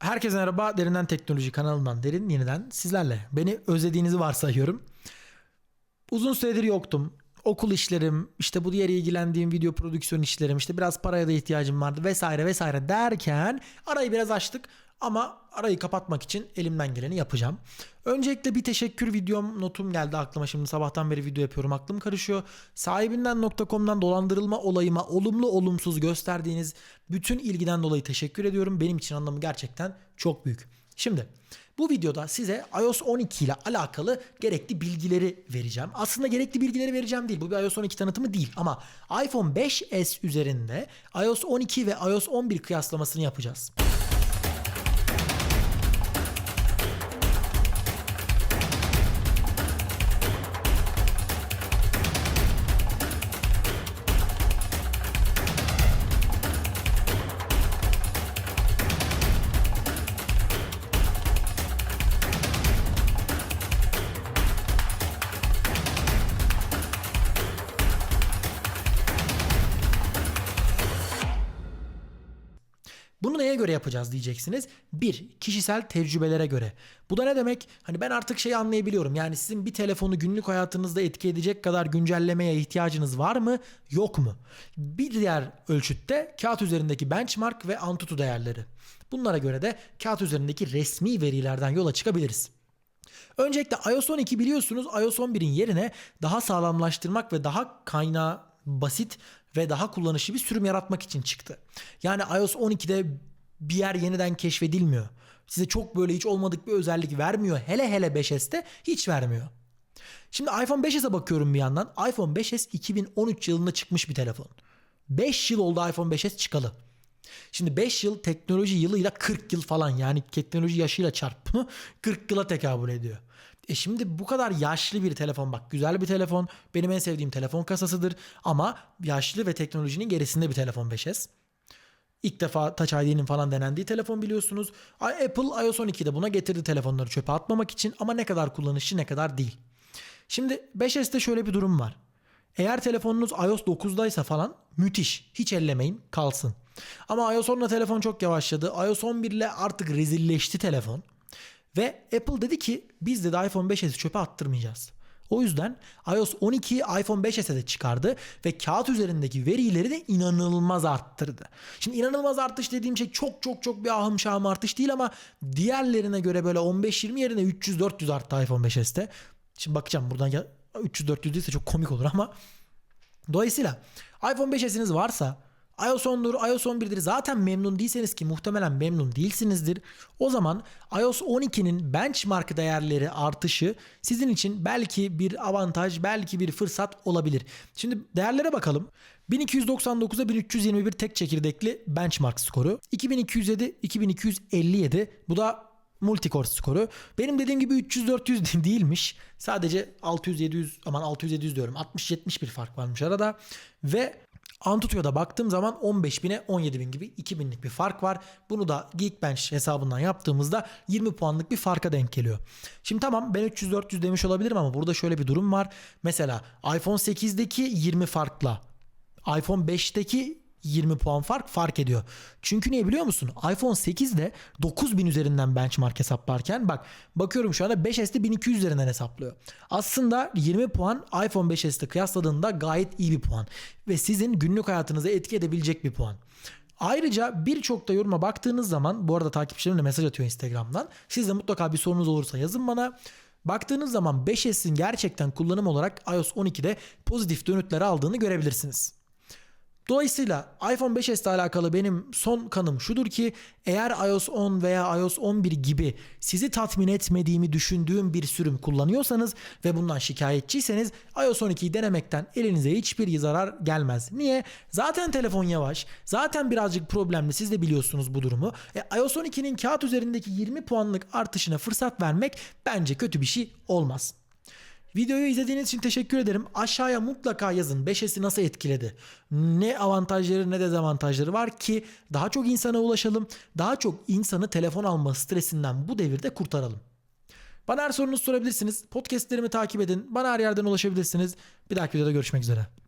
Herkese merhaba. Derinden Teknoloji kanalından Derin yeniden sizlerle. Beni özlediğinizi varsayıyorum. Uzun süredir yoktum. Okul işlerim, işte bu diğer ilgilendiğim video prodüksiyon işlerim, işte biraz paraya da ihtiyacım vardı vesaire vesaire derken arayı biraz açtık. Ama arayı kapatmak için elimden geleni yapacağım. Öncelikle bir teşekkür videom notum geldi aklıma. Şimdi sabahtan beri video yapıyorum aklım karışıyor. Sahibinden.com'dan dolandırılma olayıma olumlu olumsuz gösterdiğiniz bütün ilgiden dolayı teşekkür ediyorum. Benim için anlamı gerçekten çok büyük. Şimdi bu videoda size iOS 12 ile alakalı gerekli bilgileri vereceğim. Aslında gerekli bilgileri vereceğim değil. Bu bir iOS 12 tanıtımı değil ama iPhone 5s üzerinde iOS 12 ve iOS 11 kıyaslamasını yapacağız. Bunu neye göre yapacağız diyeceksiniz. Bir, kişisel tecrübelere göre. Bu da ne demek? Hani ben artık şeyi anlayabiliyorum. Yani sizin bir telefonu günlük hayatınızda etki edecek kadar güncellemeye ihtiyacınız var mı? Yok mu? Bir diğer ölçütte kağıt üzerindeki benchmark ve Antutu değerleri. Bunlara göre de kağıt üzerindeki resmi verilerden yola çıkabiliriz. Öncelikle iOS 12 biliyorsunuz iOS 11'in yerine daha sağlamlaştırmak ve daha kaynağı basit ve daha kullanışlı bir sürüm yaratmak için çıktı. Yani iOS 12'de bir yer yeniden keşfedilmiyor. Size çok böyle hiç olmadık bir özellik vermiyor. Hele hele 5S'te hiç vermiyor. Şimdi iPhone 5s'e bakıyorum bir yandan. iPhone 5s 2013 yılında çıkmış bir telefon. 5 yıl oldu iPhone 5s çıkalı. Şimdi 5 yıl teknoloji yılıyla 40 yıl falan yani teknoloji yaşıyla çarp bunu 40 yıla tekabül ediyor. E şimdi bu kadar yaşlı bir telefon bak güzel bir telefon benim en sevdiğim telefon kasasıdır ama yaşlı ve teknolojinin gerisinde bir telefon 5S. İlk defa Touch ID'nin falan denendiği telefon biliyorsunuz. Apple iOS 12'de buna getirdi telefonları çöpe atmamak için ama ne kadar kullanışlı ne kadar değil. Şimdi 5S'te şöyle bir durum var. Eğer telefonunuz iOS 9'daysa falan müthiş. Hiç ellemeyin kalsın. Ama iOS 10'la telefon çok yavaşladı. iOS 11 ile artık rezilleşti telefon. Ve Apple dedi ki biz de iPhone 5s'i çöpe attırmayacağız. O yüzden iOS 12 iPhone 5s'e de çıkardı ve kağıt üzerindeki verileri de inanılmaz arttırdı. Şimdi inanılmaz artış dediğim şey çok çok çok bir ahım şahım artış değil ama diğerlerine göre böyle 15-20 yerine 300-400 arttı iPhone 5s'te. Şimdi bakacağım buradan ya 300-400 değilse çok komik olur ama dolayısıyla iPhone 5s'iniz varsa iOS 10'dur, iOS 11'dir zaten memnun değilseniz ki muhtemelen memnun değilsinizdir. O zaman iOS 12'nin benchmark değerleri artışı sizin için belki bir avantaj, belki bir fırsat olabilir. Şimdi değerlere bakalım. 1299'a 1321 tek çekirdekli benchmark skoru. 2207, 2257 bu da multicore skoru. Benim dediğim gibi 300-400 değilmiş. Sadece 600-700 aman 600-700 diyorum. 60-70 bir fark varmış arada. Ve Antutu'ya baktığım zaman 15.000'e 17.000 gibi 2.000'lik bir fark var. Bunu da Geekbench hesabından yaptığımızda 20 puanlık bir farka denk geliyor. Şimdi tamam ben 300-400 demiş olabilirim ama burada şöyle bir durum var. Mesela iPhone 8'deki 20 farkla iPhone 5'teki 20 puan fark fark ediyor. Çünkü niye biliyor musun? iPhone 8'de 9000 üzerinden benchmark hesaplarken bak bakıyorum şu anda 5S'te 1200 üzerinden hesaplıyor. Aslında 20 puan iPhone 5S'te kıyasladığında gayet iyi bir puan. Ve sizin günlük hayatınıza etki edebilecek bir puan. Ayrıca birçok da yoruma baktığınız zaman bu arada takipçilerim de mesaj atıyor Instagram'dan. Siz de mutlaka bir sorunuz olursa yazın bana. Baktığınız zaman 5S'in gerçekten kullanım olarak iOS 12'de pozitif dönütleri aldığını görebilirsiniz. Dolayısıyla iPhone 5s ile alakalı benim son kanım şudur ki eğer iOS 10 veya iOS 11 gibi sizi tatmin etmediğimi düşündüğüm bir sürüm kullanıyorsanız ve bundan şikayetçiyseniz iOS 12'yi denemekten elinize hiçbir zarar gelmez. Niye? Zaten telefon yavaş. Zaten birazcık problemli. Siz de biliyorsunuz bu durumu. E, iOS 12'nin kağıt üzerindeki 20 puanlık artışına fırsat vermek bence kötü bir şey olmaz. Videoyu izlediğiniz için teşekkür ederim. Aşağıya mutlaka yazın 5S'i nasıl etkiledi? Ne avantajları ne dezavantajları var ki daha çok insana ulaşalım. Daha çok insanı telefon alma stresinden bu devirde kurtaralım. Bana her sorunuzu sorabilirsiniz. Podcastlerimi takip edin. Bana her yerden ulaşabilirsiniz. Bir dahaki videoda görüşmek üzere.